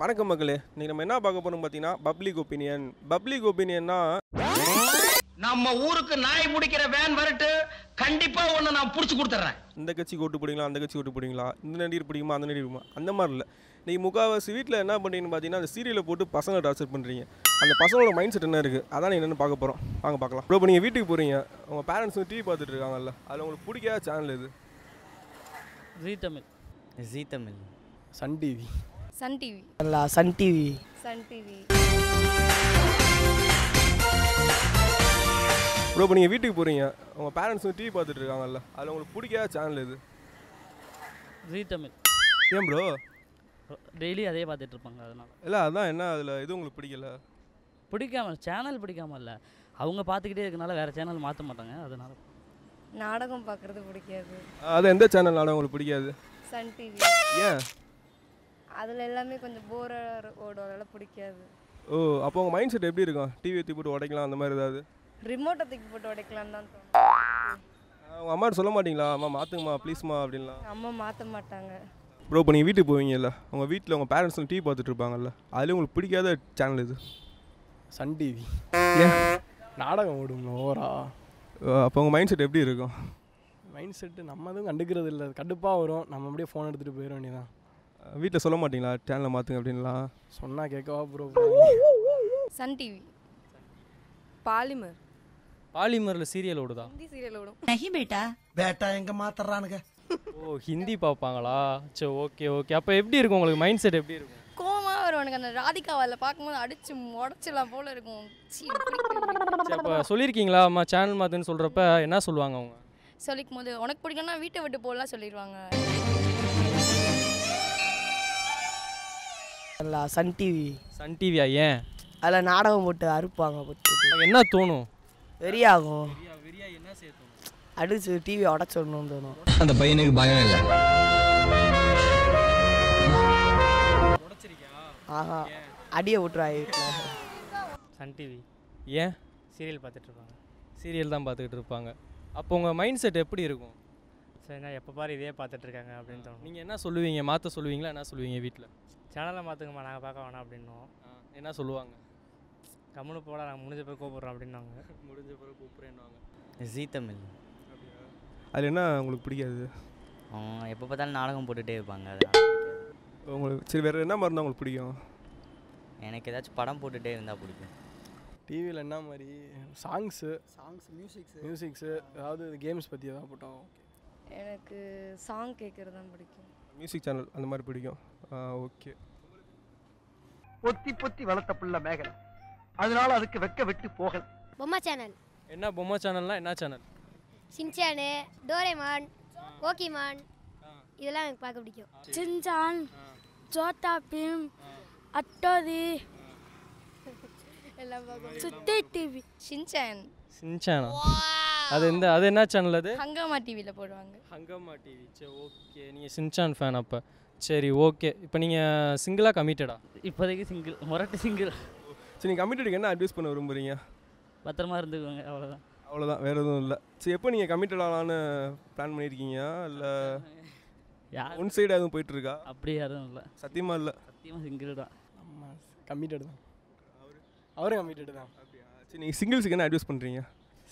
வணக்கம் மக்களே. இன்னைக்கு நம்ம என்ன பார்க்க போறோம் பார்த்தீங்கன்னா பப்ளிக் ஒப்பீனியன் பப்ளிக் ஒப்பீனியன்னா நம்ம ஊருக்கு நாய் பிடிக்கிற வேன் வரட்டு கண்டிப்பா ஒண்ணு நான் புடிச்சு கொடுத்துறேன் இந்த கட்சிக்கு ஓட்டு போடுங்களா அந்த கட்சிக்கு ஓட்டு போடுங்களா இந்த நடிகர் பிடிக்குமா அந்த நடிகர் பிடிக்குமா அந்த மாதிரி இல்லை. நீங்கள் முக்கால்வாசி வீட்டில் என்ன பண்ணுறீங்கன்னு பார்த்தீங்கன்னா அந்த சீரியலை போட்டு பசங்களை டார்ச்சர் பண்ணுறீங்க அந்த பசங்களோட மைண்ட் செட் என்ன இருக்குது அதான் என்னென்னு பார்க்க போகிறோம் வாங்க பார்க்கலாம். ப்ரோ இப்போ நீங்கள் வீட்டுக்கு போகிறீங்க உங்கள் பேரண்ட்ஸ் டிவி பார்த்துட்டு இருக்காங்கல்ல. அதில் உங்களுக்கு பிடிக்காத சேனல் எது? Zee Tamil. Zee Tamil. Sun TV Sun TV. Sun TV. Sun TV. Bro இப்போ நீங்கள் வீட்டுக்கு போகிறீங்க உங்கள் பேரண்ட்ஸ் டிவி பார்த்துட்டு இருக்காங்கல்ல அதில் உங்களுக்கு பிடிக்காத சேனல் எது? ஜீ தமிழ் ஏன் ப்ரோ டெய்லி அதே பார்த்துட்டு இருப்பாங்க அதனால. இல்லை அதான் என்ன அதில் எது உங்களுக்கு பிடிக்கல? பிடிக்காம சேனல் பிடிக்காம இல்லை. அவங்க பார்த்துக்கிட்டே இருக்கனால வேறு சேனல் மாற்ற மாட்டாங்க அதனால. நாடகம் பார்க்குறது பிடிக்காது. அது எந்த சேனல் நாடகம் உங்களுக்கு பிடிக்காது? Sun TV. ஏன்? அதில் எல்லாமே கொஞ்சம் போராக ஓடுறதால பிடிக்காது. ஓ அப்போ உங்கள் மைண்ட் செட் எப்படி இருக்கும்? டிவி ஏற்றி போட்டு உடைக்கலாம் அந்த மாதிரி ஏதாவது? ரிமோட்டை தூக்கி போட்டு உடைக்கலான்னு தான் தோணும் உங்கள் அம்மாட்ட சொல்ல மாட்டீங்களா? அம்மா மாற்றுங்கம்மா ப்ளீஸ்மா அப்படின்லாம்? அம்மா மாற்ற மாட்டாங்க. ப்ரோ இப்போ நீங்கள் வீட்டுக்கு போவீங்கல்ல உங்கள் வீட்டில் உங்கள் பேரண்ட்ஸ் டிவி பார்த்துட்டு இருப்பாங்கல்ல அதுலேயும் உங்களுக்கு பிடிக்காத சேனல் இது சன் டிவி நாடகம் ஓடும் ஓவரா. அப்போ உங்கள் மைண்ட் செட் எப்படி இருக்கும்? மைண்ட் செட்டு நம்ம எதுவும் கண்டுக்கிறது இல்லை. கடுப்பாக வரும். நம்ம அப்படியே ஃபோன் எடுத்துகிட்டு போயிட வேண்டியதான் வீட்டில் சொல்ல மாட்டீங்களா? சேனலை மாற்றுங்க அப்படின்லாம் சொன்னால் கேட்கவா ப்ரோ சன் டிவி பாலிமர். பாலிமரில் சீரியல் ஓடுதா? ஹிந்தி சீரியல் ஓடும். பேட்டா? எங்க மாத்துறானுங்க? ஓ ஹிந்தி பார்ப்பாங்களா சரி ஓகே ஓகே அப்போ எப்படி இருக்கும் உங்களுக்கு? மைண்ட் செட் எப்படி இருக்கும்? கோமா வரும் எனக்கு அந்த ராதிகாவால் பார்க்கும்போது அடிச்சு உடச்சிடலாம் போல இருக்கும். அப்போ சொல்லியிருக்கீங்களா? அம்மா சேனல் மாற்றுன்னு சொல்கிறப்ப என்ன சொல்லுவாங்க அவங்க? சொல்லிக்கும் போது உனக்கு பிடிக்கும்னா வீட்டை விட்டு போகலாம் சொல்லிடுவாங்க சன் டிவி சன் டிவியா ஏன்? அதில் நாடகம் போட்டு அறுப்பாங்க போட்டு. என்ன தோணும்? வெறியாகும். அடிச்சு டிவி உடச்சிடணும்னு தோணும்? அந்த பையனுக்கு பயம் இல்ல. ஆஹா. அடியை வீட்டில். சன் டிவி ஏன்? சீரியல் பார்த்துட்டு இருப்பாங்க. சீரியல் தான் பார்த்துக்கிட்டு இருப்பாங்க. அப்போ உங்கள் மைண்ட் செட் எப்படி இருக்கும்? சரி நான் எப்போ பாரு இதே பார்த்துட்டு இருக்காங்க அப்படின்னு தோணும். நீங்கள் என்ன சொல்லுவீங்க? மாற்ற சொல்லுவீங்களா? என்ன சொல்லுவீங்க வீட்டில் சேனலை மாற்றுங்கம்மா நாங்கள் பார்க்க வேணாம் அப்படின்னோம் என்ன சொல்லுவாங்க? கம்முனு போட நாங்கள் முடிஞ்ச போய் கூப்பிட்றோம் அப்படின்னாங்க முடிஞ்ச பிறகு கூப்பிட்றேன்னுவாங்க. ஜீ தமிழ். அதில் என்ன உங்களுக்கு பிடிக்காது? எப்போ பார்த்தாலும் நாடகம் போட்டுகிட்டே இருப்பாங்க பிடிக்காது. உங்களுக்கு சரி வேறு என்ன மாதிரி தான் உங்களுக்கு பிடிக்கும்? எனக்கு ஏதாச்சும் படம் போட்டுகிட்டே இருந்தால் பிடிக்கும். டிவியில் என்ன மாதிரி? சாங்ஸு சாங்ஸ் மியூசிக்ஸ் மியூசிக்ஸு அதாவது கேம்ஸ் பற்றி எதாவது போட்டோம். ஓகே எனக்கு சாங் கேட்குறது தான் பிடிக்கும். மியூசிக் சேனல் அந்த மாதிரி பிடிக்கும். ஓகே பொத்தி பொத்தி வளர்த்த புள்ள மேகலை. அதனால அதுக்கு வெக்க விட்டு போகல. பொம்மா சேனல் என்ன பொம்மை சேனல்னா என்ன சேனல் சின்சானு டோரேமான் போக்கிமான். இதெல்லாம் எனக்கு பார்க்க பிடிக்கும். சின்சான் ஜோட்டா பீம் அட்டோதி. எல்லாம் பார்க்க சுத்தி டிவி ஷின்சான் சின்சானா. அது எந்த அது என்ன சேனல் அது? ஹங்காமா டிவியில் போடுவாங்க. ஹங்கம்மா டிவி சரி ஓகே. நீங்கள் சின்சான் ஃபேன் அப்போ. சரி ஓகே. இப்போ நீங்கள் சிங்கிளாக கமிட்டடா இப்போதைக்கு சிங்கிள் முரட்டு சிங்கிள் சரி நீங்கள் கமிட்டடுக்கு என்ன அட்வைஸ் பண்ண விரும்புறீங்க? பத்திரமா இருந்துக்குவாங்க அவ்வளோதான் அவ்வளோதான் வேறு எதுவும் இல்லை. சரி எப்போ நீங்கள் கமிட்டட் ஆகலான்னு பிளான் பண்ணியிருக்கீங்க? இல்லை யார் ஒன் சைடு எதுவும் போயிட்டு இருக்கா அப்படி யாரும் இல்லை. சத்தியமாக இல்லை? சத்தியமாக சிங்கிள் தான். நம்ம கம்மிட்டடு தான். அவரும் கம்மிட்டடு தான். சரி நீங்கள் சிங்கிள்ஸுக்கு என்ன அட்வைஸ் பண்ணுறீங்க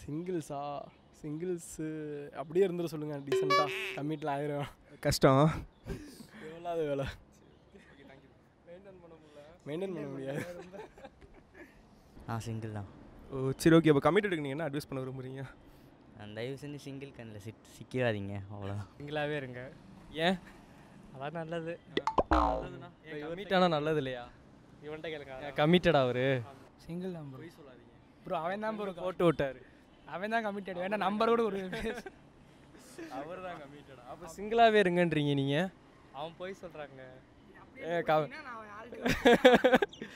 சிங்கிள்ஸா? சிங்கிள்ஸு. அப்படியே இருந்துட சொல்லுங்கள் டீசெண்டாக கம்மிட்டில் ஆயிரும். கஷ்டம். எவ்வளோ வேலை? மெயின்டைன் பண்ண முடியாது நான் சிங்கிள் தான். ஓ சரி ஓகே அப்போ கமிட்டடுக்கு நீங்கள் என்ன அட்வைஸ் பண்ண விரும்புறீங்க? தயவு செஞ்சு சிங்கிள் கண்ணில் சிக் சிக்கிறாதீங்க அவ்வளோதான் சிங்கிளாகவே இருங்க. ஏன்? அதான் நல்லது. ஆனால் நல்லது இல்லையா? இவன்கிட்ட கேளுங்க கமிட்டடா அவரு? சிங்கிள் தான் ப்ரோ ப்ரோ அவன் தான் ப்ரோ போட்டு விட்டாரு. அவன் தான் கமிட்டட் வேணா நம்பர் கூட ஒரு அவர் தான் கமிட்டடா அப்போ சிங்கிளாகவே இருங்கன்றீங்க நீங்கள் அவன் போய் சொல்கிறாங்க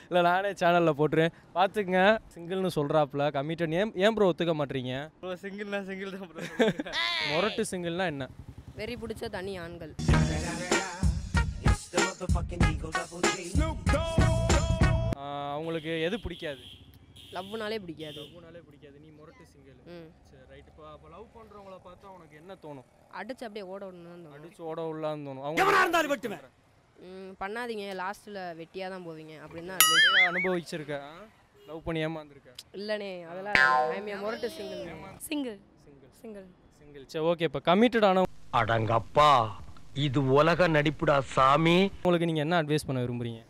இல்லை நானே சேனலில் போட்டுருவேன் பார்த்துக்குங்க சிங்கிள்னு சொல்கிறாப்புல கமிட்டட் ஏன் ஏன் ப்ரோ ஒத்துக்க மாட்டீங்க? ப்ரோ சிங்கிள்னா சிங்கிள் தான் ப்ரோ முரட்டு சிங்கிள்னா என்ன? வெறி பிடிச்ச தனி ஆண்கள். அவங்களுக்கு எது பிடிக்காது? லவ்னாலே பிடிக்காது. லவ்னாலே பிடிக்காது. முரட்டு சிங்கிள் ம். சரி ரைட் இப்போ அப்போ லவ் பண்ணுறவங்கள பார்த்தா உனக்கு என்ன தோணும்? அடிச்சு அப்படியே ஓட விடணும் தான் தோணும். அடிச்சு ஓட உள்ளான்னு தோணும். அவங்க இருந்தாலும் வெட்டுவேன். ம், பண்ணாதீங்க. லாஸ்ட்டில் வெட்டியாக தான் போவீங்க. அப்படின்னு தான் அனுபவிச்சிருக்க. லவ் பண்ணி ஏமாந்துருக்க. இல்லைண்ணே அதெல்லாம் முரட்டு single single single single single சரி ஓகே இப்போ கமிட்டட் ஆன அடங்கப்பா. இது உலக நடிப்புடா சாமி. உங்களுக்கு நீங்கள் என்ன அட்வைஸ் பண்ண விரும்புறீங்க?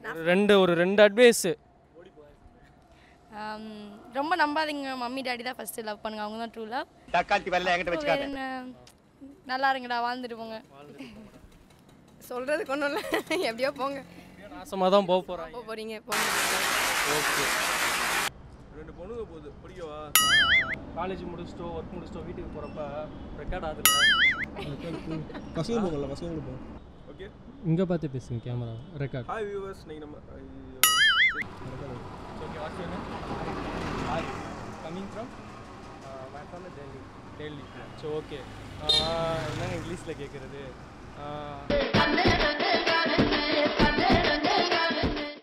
ஒரு ரெண்டு ஒரு ரெண்டு அட்வைஸு ரொம்ப நம்பாதீங்க. மம்மி டாடி தான் ஃபர்ஸ்ட் லவ் பண்ணுங்க. அவங்க தான் ட்ரூ லவ் தக்காளி வரல என்கிட்ட என்ன? நல்லா இருங்கடா வாழ்ந்துட்டு போங்க சொல்கிறதுக்கு ஒன்றும் இல்லை. எப்படியோ போங்க. நாசமாக தான் போக போகிறாங்க போக போகிறீங்க போங்க. ஓகே. ரெண்டு பொண்ணுங்க போகுது. பிடிக்கவா? காலேஜ் முடிச்சிட்டோ ஒர்க் முடிச்சிட்டோ வீட்டுக்கு போகிறப்ப ரெக்கார்ட் ஆகுதுல பசங்க போகல பசங்க போகும் ஓகே இங்கே பார்த்து பேசுங்க கேமரா ரெக்கார்ட் ஹாய் வியூவர்ஸ் நீங்கள் நம்ம what's your name hi coming from my from Delhi Delhi சரி ஓகே என்னங்க இங்கிலீஷில் கேட்குறது